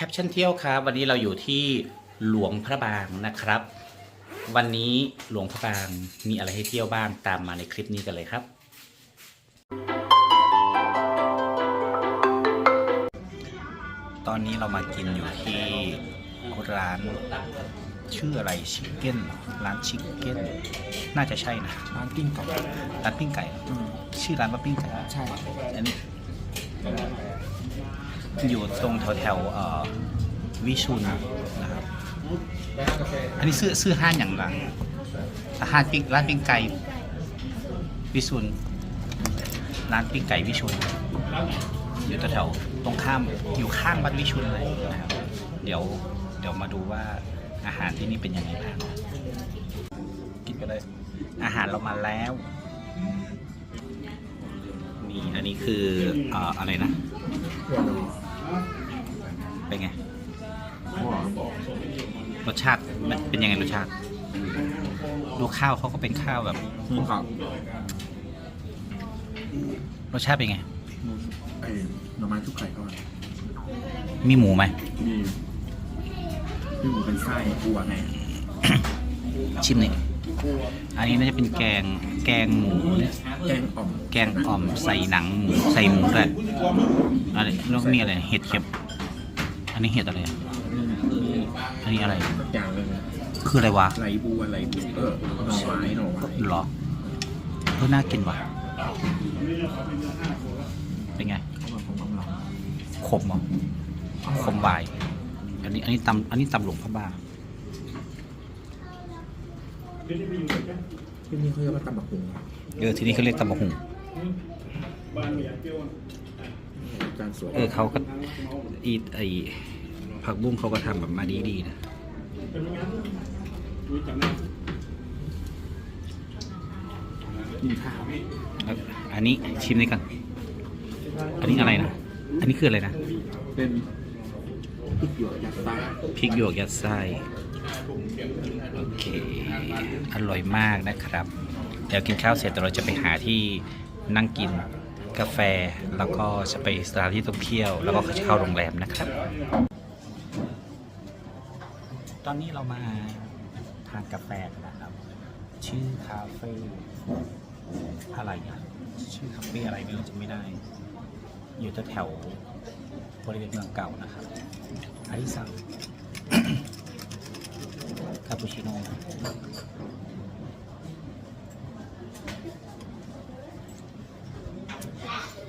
แคปชั่นเที่ยวครับ วันนี้เราอยู่ที่หลวงพระบางนะครับ วันนี้หลวงพระบางมีอะไรให้เที่ยวบ้างตามมาในคลิปนี้กันเลยครับ ตอนนี้เรามากินอยู่ที่ร้านชื่ออะไรชิคเก้นร้านชิคเก้นน่าจะใช่นะร้านปิ้งไก่ร้านปิ้งไก่อืมชื่อร้านว่าปิ้งไก่ใช่อันนี้ อยู่ตรงแถวแถววิชุนนะครับ อันนี้ซื้อซื้อห้างอย่างไรห้างปิ้งร้านปิ้งไก่วิชุน ร้านปิ้งไก่วิชุน อยู่แถวตรงข้ามอยู่ข้างวัดวิชุนเลยนะครับ เดี๋ยวเดี๋ยวมาดูว่าอาหารที่นี่เป็นยังไงบ้างกินกันเลยอาหารเรามาแล้วนี่อันนี้คือออะไรนะ เป็นไงหัวรสชาติมันเป็นยังไงรสชาติ ดูข้าวเขาก็เป็นข้าวแบบหมูกับรสชาติเป็นไงหมูไอ้หน่อไม้ชุบไข่ก่อนมีหมูไหม มีพี่หมูเป็นไส้บัวไงชิมหน่อยอันนี้น่าจะเป็นแกงแกงหมูแกงอ่อมแกงอ่อมใส่หนังหมูใส่หมูด้วยอะไรแล้วก็มีอะไรเห็ดเข็บ อันนี้เห็ดอะไรอะมีอันนี้อะไรสักอย่างหนึ่งคืออะไรวะไหลบัวไหลบัวเออหน่อไม้หน่อไม้หรอเออน่ากินว่ะ เป็นไงเข้ามาของกำลังขมเหรอขมวาย อันนี้อันนี้ตำอันนี้ตำหลวงพระบางที่นี่เขาเรียกว่าตำบักหุ่งเออทีนี้เขาเรียกตำบะหุ่ง จานสวยเออเขาก็อีไอผักบุ้งเขาก็ทำแบบมาดีๆนะกินข้าวแล้วอันนี้ชิมนี่กัน อันนี้อะไรนะ อันนี้คืออะไรนะ เป็นพริกหยวกยัดไส้พริกหยวกยัดไส้โอเค อร่อยมากนะครับ เดี๋ยวกินข้าวเสร็จเดี๋ยวเราจะไปหาที่นั่งกิน กาแฟ แล้วก็จะไปสถานที่ท่องเที่ยว แล้วก็จะเข้าโรงแรมนะครับ ตอนนี้เรามาทานกาแฟกันนะครับ ชื่อคาเฟ่อะไรอะชื่อคาเฟ่อะไรไม่รู้จำไม่ได้ อยู่แถวบริเวณเมืองเก่านะครับอันที่สั่งคาปูชิโน่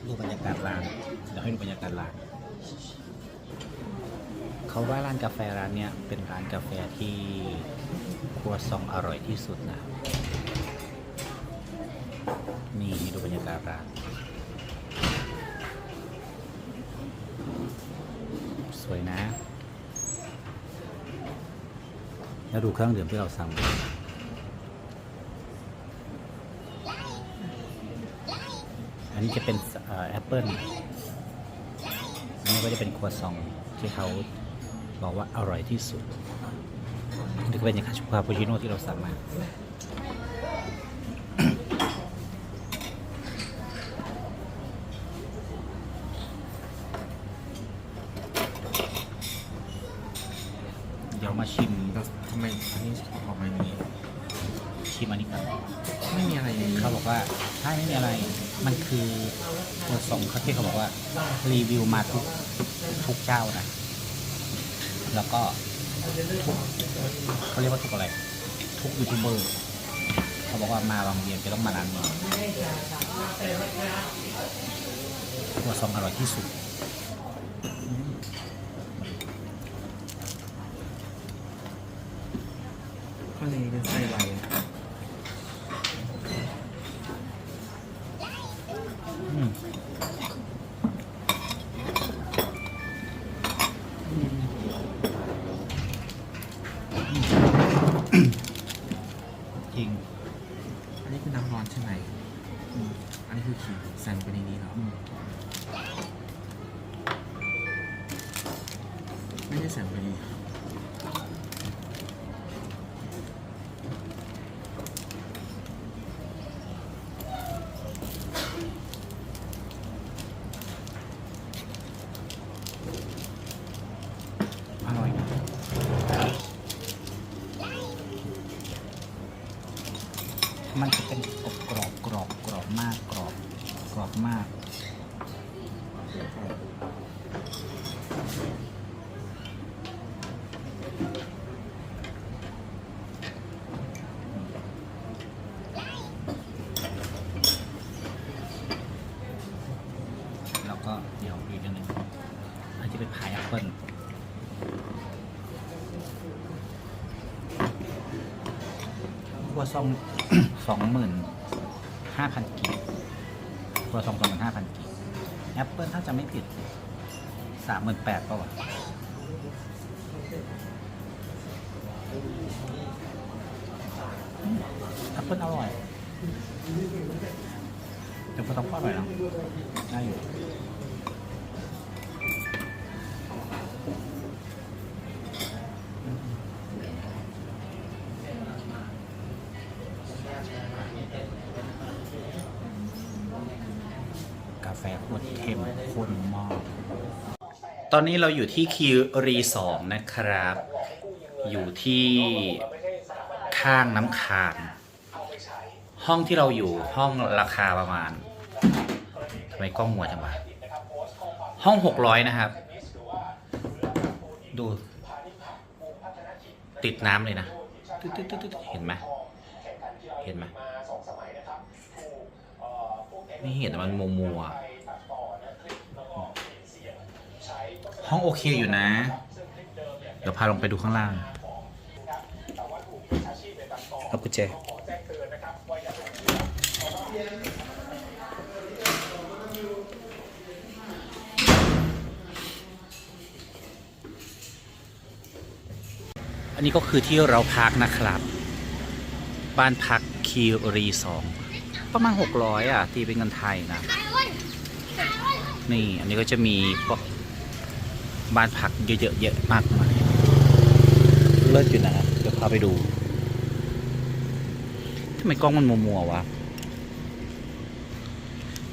ดูบรรยากาศร้านเดี๋ยวให้ดูบรรยากาศร้าน เขาว่าร้านกาแฟร้านเนี้ยเป็นร้านกาแฟที่ครัวซองอร่อยที่สุดนะ นี่ให้ดูบรรยากาศร้าน สวยนะ แล้วดูเครื่องดื่มที่เราสั่งอันนี้จะเป็น แอปเปิลอันนี้ก็จะเป็นครัวซองที่เขาบอกว่าอร่อยที่สุดนี่ก็เป็นอย่างคาชูคาปูชิโน่ที่เราสั่งมาเดี๋ยวมาชิมแล้วทำไมอันนี้ออกมาอย่างนี้ชิมอันนี้กันไม่มีอะไรในนี้เขาบอกว่าถ้าไม่มีอะไร มันคือ ตัวส่งเขาที่เขาบอกว่า รีวิวมาทุกทุกเจ้านะ แล้วก็ทุกเขาเรียกว่าทุกอะไร ทุกยูทูบเบอร์เขาบอกว่ามาบางเรียนจะต้องมาร้านนี้ตัวซองอร่อยที่สุด ข้างในเป็นไส้อะไร อืม จริง อันนี้คือน้ำร้อนใช่ไหมอืมอันนี้คือขีดใส่ลงไปในนี้เหรอ อืมไม่ได้ใส่ลงไปในนี้มันจะเป็นกรอบกรอบกรอบกรอบมากกรอบกรอบมาก แล้ว ก็เดี๋ยวอีกอันหนึ่งอันจะเป็นพายแอปเปิลคัวซองสองหมื่นห้าพันกีบครัวซองสองหมื่นห้าพันกีบแอปเปิลถ้าจะไม่ผิดสามหมื่นแปดป่าวะแอปเปิลอร่อยแต่ครัวซองก็อร่อยนะได้อยู่ ตอนนี้เราอยู่ที่คิวรีสองนะครับ อยู่ที่ข้างน้ำคานห้องที่เราอยู่ห้องราคาประมาณทำไมกล้องมัวจังวะห้องหกร้อยนะครับ ดู ติดน้ำเลยนะเห็นไหมเห็นไหมไม่เห็นมันมัวมัว ห้องโอเคอยู่นะ เดี๋ยวพาลงไปดูข้างล่างเอากุญแจอันนี้ก็คือที่เราพักนะครับ บ้านพักคีรีสองประมาณหกร้อยอะ ตีเป็นเงินไทยนะ นี่อันนี้ก็จะมีพวก บ้านพักเยอะๆเยอะมากมายเลิศอยู่นะเดี๋ยวพาไปดูทำไมกล้องมันมัวมัวๆวะ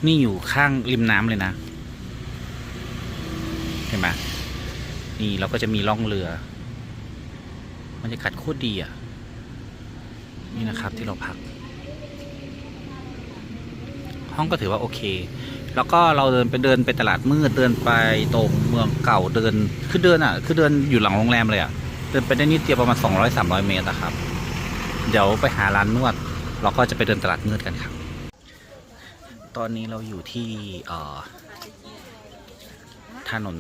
นี่อยู่ข้างริมน้ำเลยนะ เห็นไหมนี่เราก็จะมีล่องเรือบรรยากาศโคตรดีอะ นี่นะครับที่เราพัก ห้องก็ถือว่าโอเค แล้วก็เราเดินไปเดินไปตลาดมืดเดินไปตรงเมืองเก่าเดินคือเดินอะคือเดินอยู่หลังโรงแรมเลยอะเดินไปได้นิดเดียวประมาณ 200 300 เมตรอะครับ เดี๋ยวไปหาร้านนวดเราก็จะไปเดินตลาดมืดกันครับ ตอนนี้เราอยู่ที่ถนน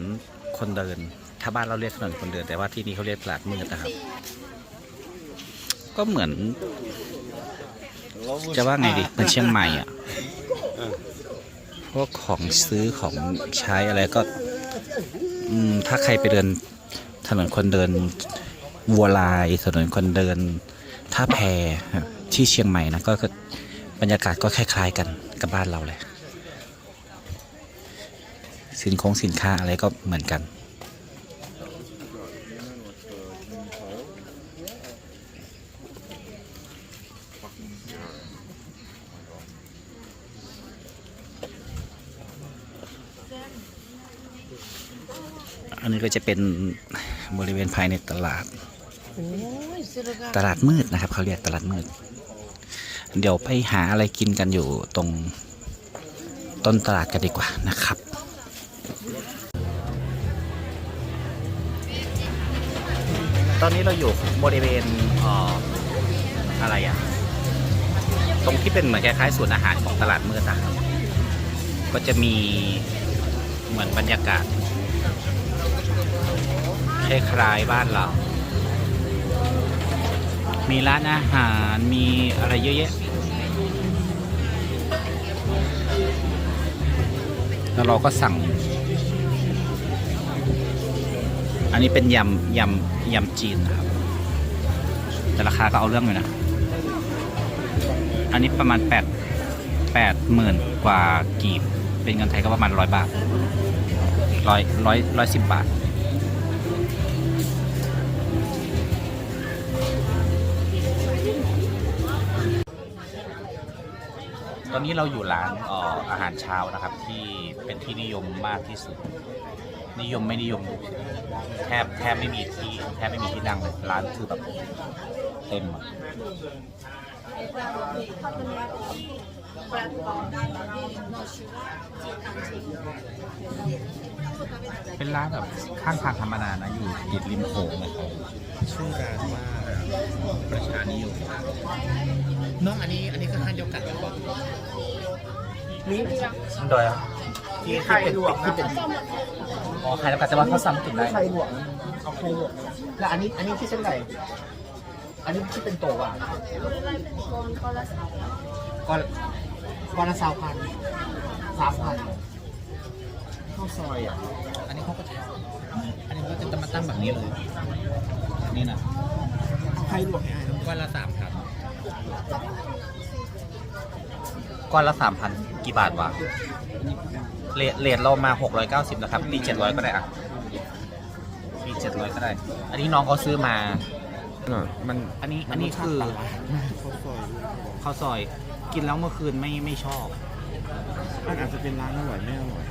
คนเดิน ถ้าบ้านเราเรียกถนนคนเดิน แต่ว่าที่นี่เขาเรียกตลาดมืดนะครับ ก็เหมือน จะว่าไงดีเหมือนเชียงใหม่อะ วกของซื้อของใช้อะไรก็ถ้าใครไปเดินถนนคนเดินวัวลายถนนคนเดินท่าแพที่เชียงใหม่นะก็ก็บรรยากาศก็คล้ายๆกันกับบ้านเราเลย สินคงสินค้าอะไรก็เหมือนกัน ก็จะเป็นบริเวณภายในตลาด ตลาดมืดนะครับ เขาเรียกตลาดมืด เดี๋ยวไปหาอะไรกินกันอยู่ตรงต้นตลาดกันดีกว่านะครับตอนนี้เราอยู่บริเวณเอ่ออะไรอะตรงที่เป็นเหมือนคล้ายๆสวนอาหารของตลาดมืดนะครับก็จะมีเหมือนบรรยากาศ คล้ายๆบ้านเรา มีร้านอาหารมีอะไรเยอะแยะแล้วเราก็สั่ง อันนี้เป็นยำยำยำจีนนะครับ แต่ราคาก็เอาเรื่องอยู่นะ อันนี้ประมาณแปดแปดหมื่นกว่ากีบ เป็นเงินไทยก็ประมาณร้อยบาทร้อยร้อยร้อยสิบบาท อนนี้เราอยู่ร้านอออาหารเช้านะครับ ที่เป็นที่นิยมมากที่สุด นิยมไม่นิยมแทบแทบไม่มีที่แทบไม่มีที่นั่งเลยร้านคือแบบเต็มอะเป็นร้านแบบข้างทางธรรมดานะอยู่ติดริมโขงนะครับชื่อร้านว่าประชานิยมน้องอันนี้อันนี้คือห้างเดียวกันหรือเปล่า นี่โดยอะที่ไข่ลวกนะอ๋อขายแล้วกันแต่ว่าเขาซ้ำกินได้ไข่ลวกนะเอาไข่ลวกนะแล้วอันนี้อันนี้ที่เส้นไหนอันนี้ที่เป็นโตอะก้อนก้อนละสามพันสามพันข้าวซอยอะ อันนี้เขาก็อันนี้ก็จะมาตั้งแบบนี้เลย นี่นะไข่ลวกไอ้น้ำก้อนละสามพัน ก้อนละสามพันกี่บาทวะเลทเลทเรามาหกร้อยเก้าสิบนะครับตีเจ็ดร้อยก็ได้อะตีเจ็ดร้อยก็ได้ อันนี้น้องเขาซื้อมา มันอันนี้อันนี้คือข้าวซอยข้าวซอย กินแล้วเมื่อคืนไม่ไม่ชอบ มันอาจจะเป็นร้านอร่อยไม่อร่อย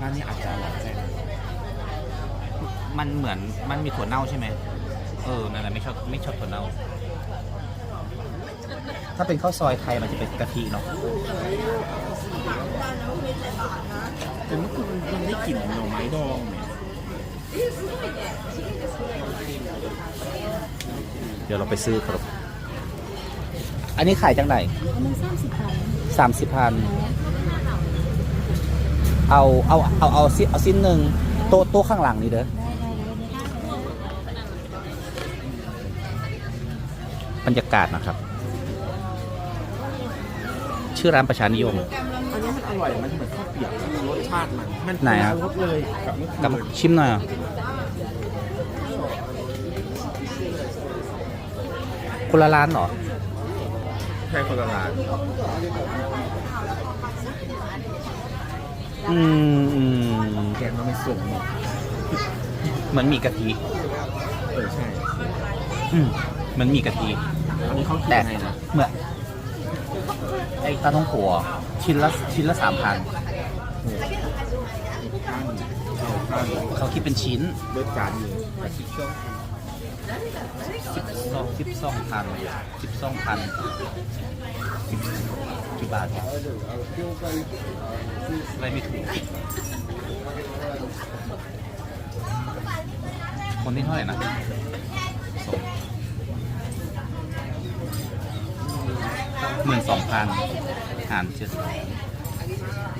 ร้านนี้อาจจะอร่อยใช่ไหมมันเหมือนมันมีถั่วเน่าใช่ไหมเออนั่นแหละไม่ชอบไม่ชอบถั่วเน่า ถ้าเป็นข้าวซอยไทยมันจะเป็นกะทิเนาะแต่เมื่อคืนมันได้กลิ่นหน่อไม้ดองไหมเดี๋ยวเราไปซื้อครับ อันนี้ขายจังไหนอันนี้สามสิบพันสามสิบพันเอาเอาเอาเอาสิ้นเอาสิ้นหนึ่งโต๊ะโต๊ะข้างหลังนี่เด้อได้ได้ได้บรรยากาศนะครับ ชื่อร้านประชานิยม อันนี้มันอร่อยมันเหมือนข้าวเปียกรสชาติมันมันไหนครับรสเลยกับเมื่อคืกับนชิมหน่อยอะคนละร้านเหรอ ใช่คนละร้านอืมอืมแกงมันไม่สุกหมดเหมือนมีกะทิเออใช่อืมเหมือนมีกะทิอันนี้เขาคิดแต่ยังไงนะเหมือน ไอ้ปลาท่องโกะชิ้นละชิ้นละสามพันเขาคิดเป็นชิ้นเบิร์ดการเลยสิบสองสิบสองพันสิบสองพันกี่บาทอะไรไม่ถูกคนที่เท่าไหร่นะ หมื่นสองพันหารเจ็ด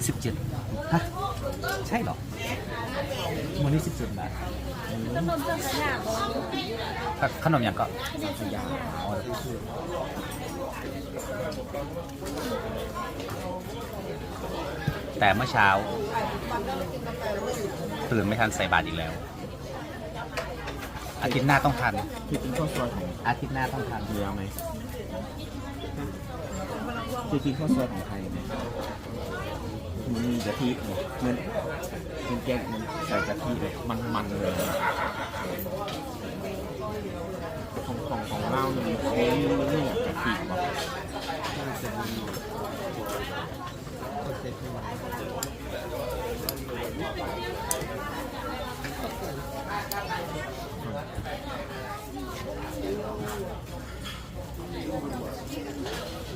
สิบเจ็ดฮะ ใช่เหรอมันนี่สิบเจ็ดบาทขนมเจ้าขนาดบอกว่าขนมอย่างก็สยามอ๋อแล้วก็คือแต่เมื่อเช้า ตื่นไม่ทันใส่บาตรอีกแล้ว อาทิตย์หน้าต้องทันคือกินข้าวซอยของอาทิตย์หน้าต้องทันเรือไหม คือกินข้าวซอยของไทยไหมมันมีกะทิเนี่ยมันมันแกงมันใส่กะทิเลยมันมันๆเลยของของของเราเนี่ยมันไม่มันไม่อยากกะทิหรอกเจดำ อั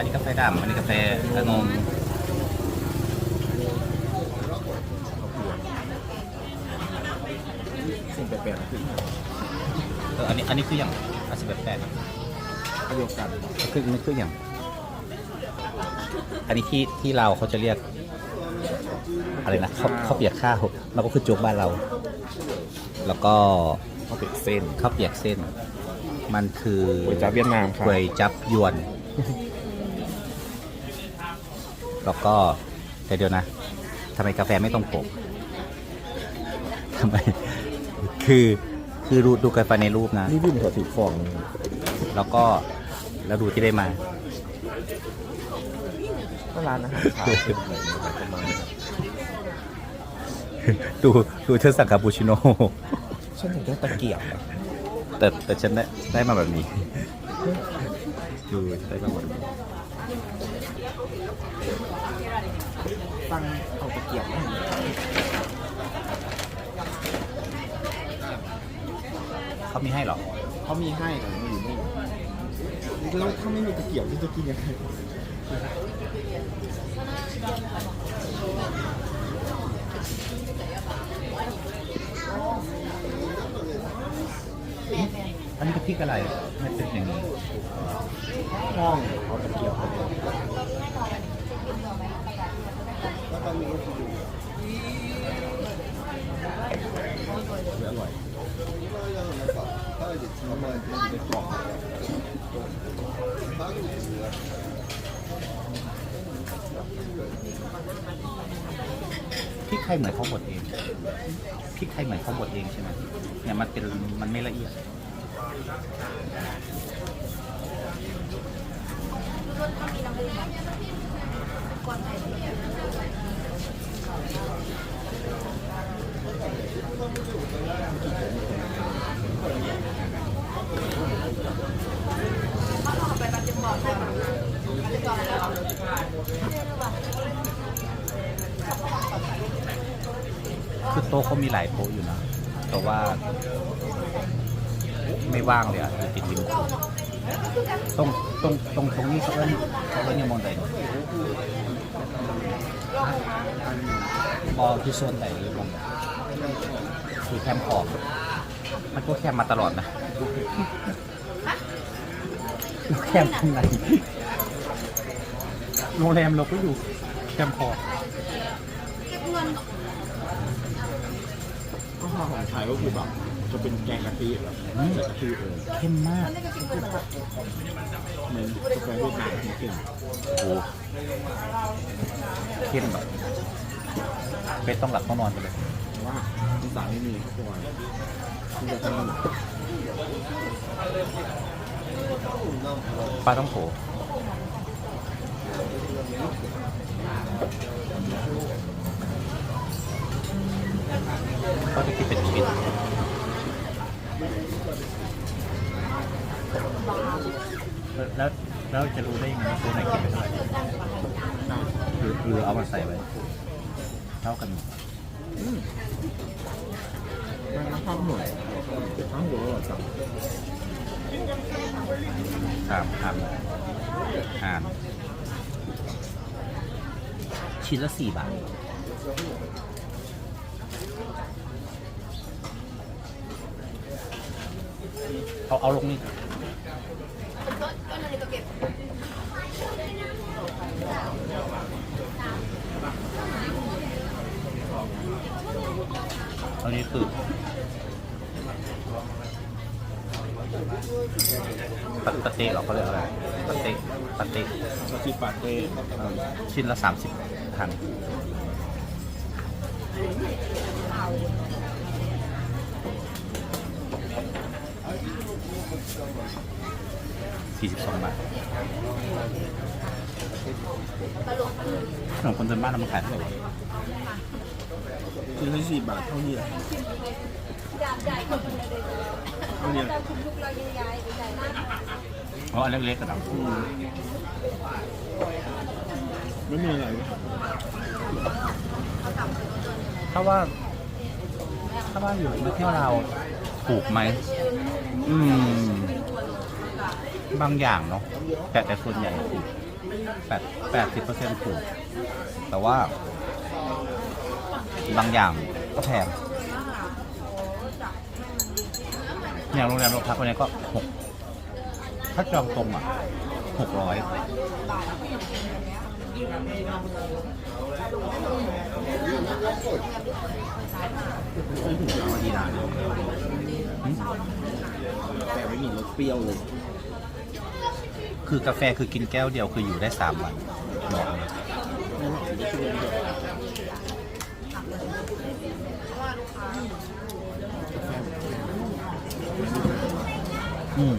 นนี้กาแฟดำอันนี้กาแฟอนมสิ่งแปลกๆขึ้นมาเอออันนี้อันนี้คืออย่างอาสิบแปดเดียวกันคือนี่คืออย่าง อันนี้ที่ที่เราเขาจะเรียก อะไรนะข้าวข้าวเปียกข้าวเราก็คือโจ๊กบ้านเรา แล้วก็เขาเป็นเส้นข้าวเปียกเส้น มันคือก๋วยจั๊บเวียดนามครับก๋วยจับยวน แล้วก็แต่เดี๋ยวนะทำไมกาแฟไม่ต้องปกทำไมคือคือดูดูกาแฟในรูปนะ นี่รุ่นถั่วสีฟองแล้วก็แล้วดูที่ได้มา ก็ร้านอาหารขาวเป็นแบบนี้ขายประมาณนี้ ดูดูเธอสั่งคาปูชิโน่ฉันถึงต้องตะเกียบอะแต่แต่ฉันได้ได้มาแบบนี้ ดูได้มาแบบนี้ตั้งเอาตะเกียบไว้เขามีให้เหรอ เขามีให้แต่มันอยู่นี่แล้วถ้าไม่มีตะเกียบจะกินยังไง อันนี้ก็พริกอะไรไม่เป็นอย่างนี้ห้องเอาตะเกียบไปอร่อยน้ำมันเป็นกล่อง พริกไทยเหมือนเขาบดเองพริกไทยเหมือนเขาบดเองใช่ไหมเนี่ยมันเป็นมันไม่ละเอียด คือโต๊ะเขามีหลายโต๊ะอยู่นะ แต่ว่า ไม่ว่างเลยอะอยู่ติดริมโขงตรงตรงตรงตรงนี้เขาเอิ้นเขาเอิ้นยังมองไหนบอลที่โซนไหนหรือมองคือแคมป์ขอบมันก็แคมมาตลอดนะแคมป์ตรงไหนโรงแรมเราก็อยู่แคมป์ขอบ ก็ข้าวของไทยก็คือแบบจะเป็นแกงกะทิแบบใส่กะทิเออเข้มมากเหมือนกาแฟเวียดนามที่เก่งโอ้เข้มแบบเป็นต้องหลับต้องนอนไปเลย แต่ว่าอีสานไม่มีข้าวซอยที่จะทำ ปลาต้องโข เขาจะกินเป็นชิ้นแล้วแล้วจะรู้ได้ยังไงว่าตัวไหนกินเป็นอะไรหรือหรือเอามาใส่ไว้เท่ากันหมดมันข้าวหน่อยข้าวหัวอร่อยจังสามพันอ่านชิ้นละสี่บาท เอาเอาลงนี่อันนี้คือปัตตะเต้เหรอเขาเรียกอะไรปัตเต้ปัตเต้กะทิปาเต้ชิ้นละสามสิบพัน สี่สิบสองบาทขนมคนจนบ้านเรามาขายเท่าไหร่วะคือให้สี่บาทเท่านี้แหละเท่านี้เพราะอันเล็กๆกระดับอืมไม่มีอะไรเลยถ้าว่า ถ้าว่าอยู่มาเที่ยวเราวถูกไหม อืม บางอย่างเนาะแต่แต่ส่วนใหญ่ถูกแปดแปดสิบเปอร์เซ็นต์ถูก แต่ว่า บางอย่างก็แพงอย่างโรงแรมเราพักวันนี้ก็หกถ้าจองตรงอะหกร้อยไม่ถึงจะเอดีนานแต่ ไม่มีรสเปรี้ยวเลย คือกาแฟคือกินแก้วเดียวคืออยู่ได้สามวันบอกเลยไม่หรอกรสเปรี้ยวเดียวอืม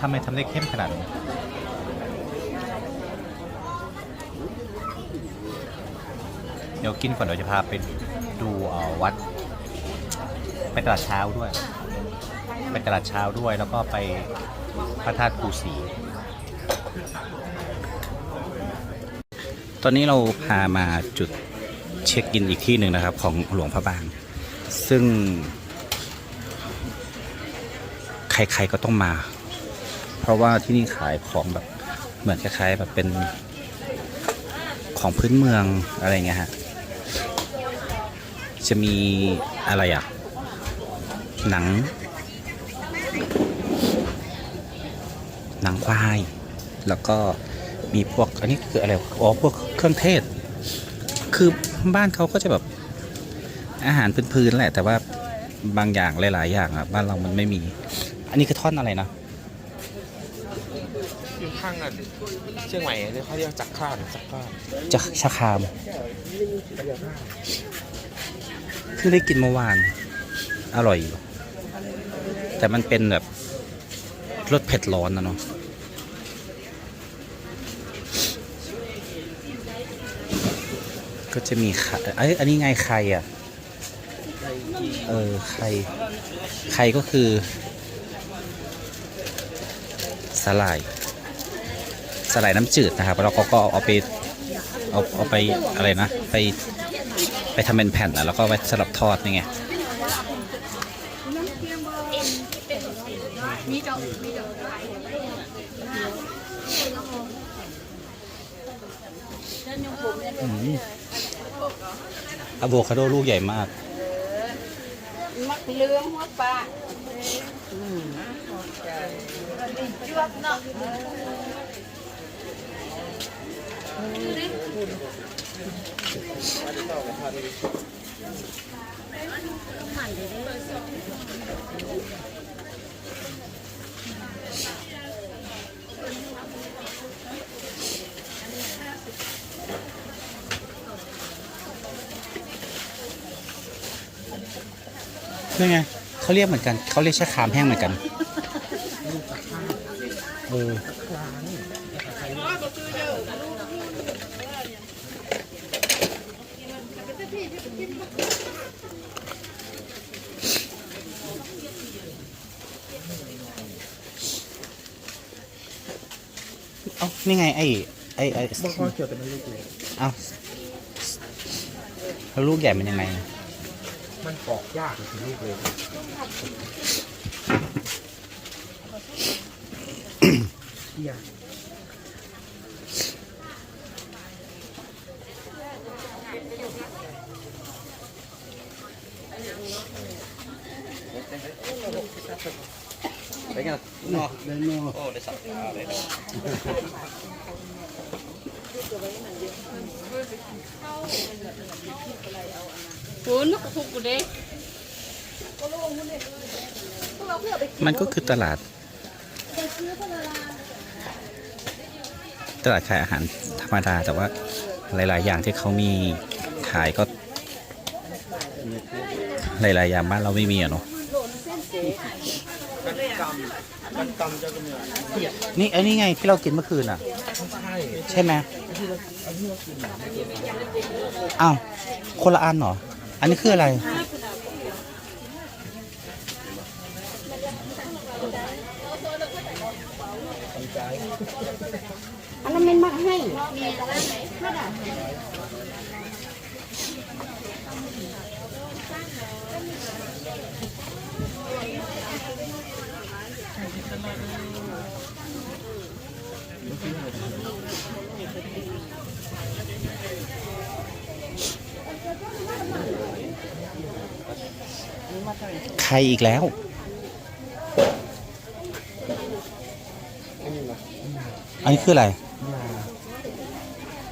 ทำไมทำได้เข้มขนาดนี้เดี๋ยวกินก่อนเดี๋ยวจะพาไปดูวัด ไปตลาดเช้าด้วย ไปตลาดเช้าด้วยแล้วก็ไปพระธาตุภูสีตอนนี้เราพามาจุดเช็คอินอีกที่หนึ่งนะครับ ของหลวงพระบาง ซึ่ง ใครๆก็ต้องมา เพราะว่าที่นี่ขายของแบบเหมือนคล้ายๆแบบเป็นของพื้นเมืองอะไรเงี้ยฮะ จะมีอะไรอะ หนัง หนังควาย แล้วก็มีพวกอันนี้คืออะไรอ๋อพวกเครื่องเทศ คือบ้านเขาก็จะแบบอาหารพื้นๆแหละ แต่ว่าบางอย่างหลาย ๆ อย่างอะบ้านเรามันไม่มี อันนี้คือท่อนอะไรนะอยู่ข้างนั้นเชียงใหม่เนี่ยเขาเรียกจักรข้ามจักรข้ามจะชะคามเพิ่งได้กินเมื่อวาน อร่อยอยู่ แต่มันเป็นแบบรสเผ็ดร้อนนะเนาะก็จะมีไข่เอ้ยอันนี้ไงไข่อะ เออ ไข่ ไข่ก็คือสลาย สลายน้ำจืดนะครับ แล้วก็ก็เอาไป เอาเอาไปอะไรนะ ไป ไปทำเป็นแผ่นแล้วก็ไว้สำหรับทอดนี่ไง อะโวคาโดลูกใหญ่มาก มักเลื้องหัวปลาจวบเนาะมันี่ ไงเขาเรียกเหมือนกัน เขาเรียกชะครามแห้งเหมือนกันเออเอ้านี่ไงไอ้ไอ้ไอ้บางคนเกี่ยวแต่มันลูกเลยเอ้าแล้วลูกใหญ่มันยังไงมันปอก ยากถึงลูกเลยเที่ยไปกันนอกเดินนอกโอ้ได้สับขาเลยนะปูนกคุกกูเด้ มันก็คือตลาด ตลาดขายอาหารธรรมดา แต่ว่าหลาย ๆ อย่างที่เขามีขายก็ หลาย ๆ อย่างบ้านเราไม่มีอะเนาะนกำมันกำจะเป็นเปียกนี่อันนี้ไงที่เรากินเมื่อคืนอะ ใช่ไหมอ้าวคนละอันเหรอ อันนี้คืออะไร อันนั้นมันมักให้ ใครอีกแล้ว อันนี้คืออะไร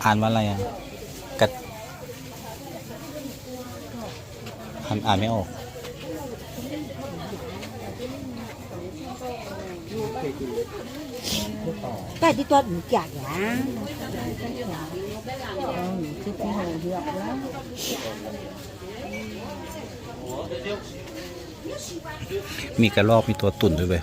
อ่านว่าอะไรอะกัดอ่านอ่านไม่ออกใกล้ที่ตัวหนูจัดนะคิดที่หูเดือดแล้ว มีกระรอกมีตัวตุ่นด้วยเว้ย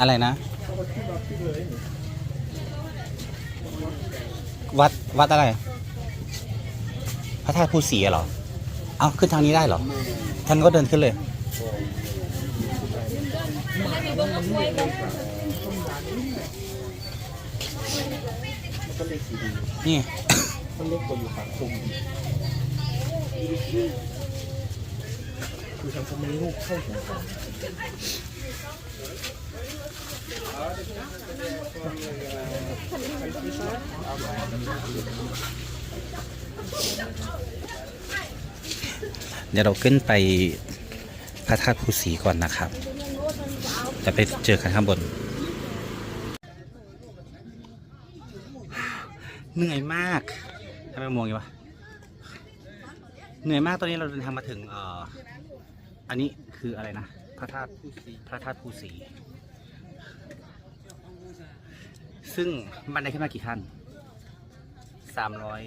อะไรนะ วัดวัดอะไร พระธาตุภูสีเหรอ เอาขึ้นทางนี้ได้เหรอ ท่านก็เดินขึ้นเลย ก็เล็กสีดีนี่มันเล็กกว่าอยู่สังคมคือสังคมมันลูกเข้าถึงกันเดี๋ยวเราขึ้นไปพระธาตุภูสีก่อนนะครับ จะไปเจอกันข้างบน เหนื่อยมากทำไมมองอย่างวะเหนื่อยมากตอนนี้เราเดินทางมาถึงเอ่ออันนี้คืออะไรนะ พระธาตุพระธาตุภูสี ซึ่งบันไดขึ้นมากี่ขั้นสามร้อย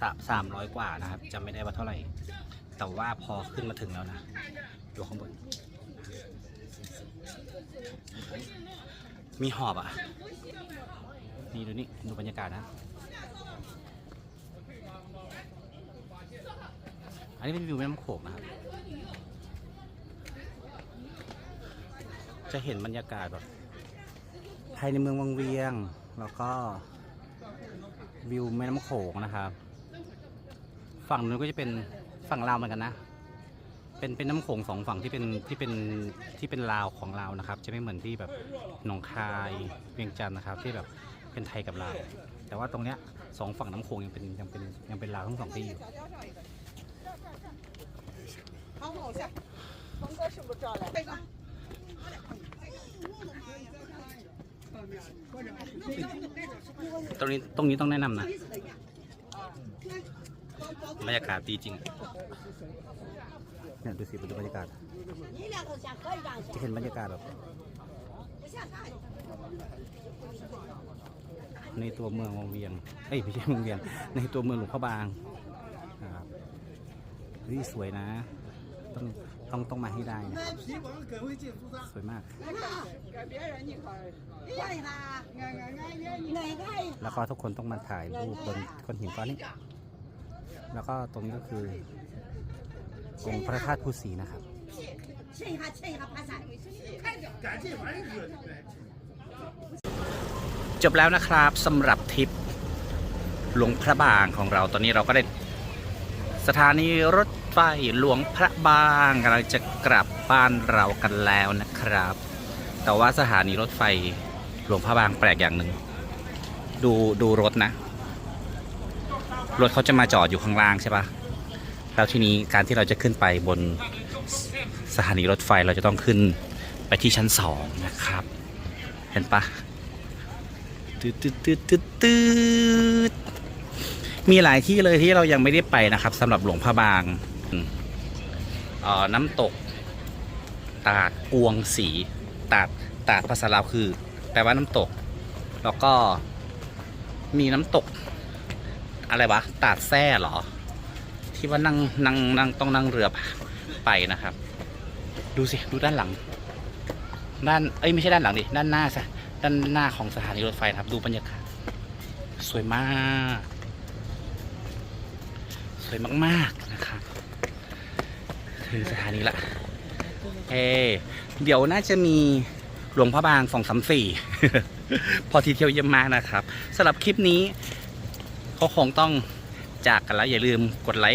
สามสามร้อยกว่านะครับจำไม่ได้ว่าเท่าไหร่ แต่ว่าพอขึ้นมาถึงแล้วนะอยู่ข้างบน มีหอบอะ นี่ดูนี่ดูบรรยากาศนะ อันนี้เป็นวิวแม่น้ำโขงนะครับ จะเห็นบรรยากาศแบบภายในเมืองวังเวียง แล้วก็วิวแม่น้ำโขงนะครับ ฝั่งนู้นก็จะเป็นฝั่งลาวเหมือนกันนะ เป็นเป็นน้ำโขงสองฝั่งที่เป็นที่เป็นที่เป็นลาวของลาวนะครับ จะไม่เหมือนที่แบบหนองคายเวียงจันทร์นะครับ ที่แบบเป็นไทยกับลาวแต่ว่าตรงเนี้ยสองฝั่งน้ำโขงยังเป็นยังเป็นยังเป็นลาวทั้งสองที่อยู่ตรงนี้ตรงนี้ต้องแนะนำนะบรรยากาศดีจริง เนี่ยดูสิดูบรรยากาศจะเห็นบรรยากาศแบบในตัวเมืองวังเวียงเอ้ยไม่ใช่วังเวียง ในตัวเมืองหลวงพระบางนะครับเฮ้ยสวยนะ ต้องต้องต้องมาให้ได้นะสวยมาก แล้วก็ทุกคนต้องมาถ่ายรูปบนก้อนหินก้อนนี้ แล้วก็ตรงนี้ก็คือ องค์พระธาตุภูสีนะครับจบแล้วนะครับสำหรับทริปหลวงพระบางของเราตอนนี้เราก็ได้สถานีรถไฟหลวงพระบางกำลังจะกลับบ้านเรากันแล้วนะครับ แต่ว่าสถานีรถไฟหลวงพระบางแปลกอย่างหนึ่งดูดูรถนะ รถเขาจะมาจอดอยู่ข้างล่างใช่ปะ แล้วทีนี้การที่เราจะขึ้นไปบนสถานีรถไฟเราจะต้องขึ้นไปที่ชั้นสองนะครับ เห็นปะตืดตืดตืดตืดตืดมีหลายที่เลยที่เรายังไม่ได้ไปนะครับสำหรับหลวงพระบางเอ่อน้ำตกตาดกวงสีตาดตาดภาษาลาวคือ แปลว่าน้ำตก แล้วก็มีน้ำตก อะไรวะ ตาดแซ่เหรอ ที่ว่านั่งนั่งนั่งต้องนั่งเรือไปนะครับ ดูสิดูด้านหลัง ด้านเอ้ยไม่ใช่ด้านหลังดิด้านหน้าซะด้านหน้าของสถานีรถไฟครับ ดูบรรยากาศสวยมาก สวยมากๆนะครับถึงสถานีละเอเดี๋ยวน่าจะมีหลวงพระบางสองสามสี่พอทีเที่ยวเยี่ยมมากนะครับสำหรับคลิปนี้เขาคงต้องจากกันแล้วอย่าลืมกดไลค์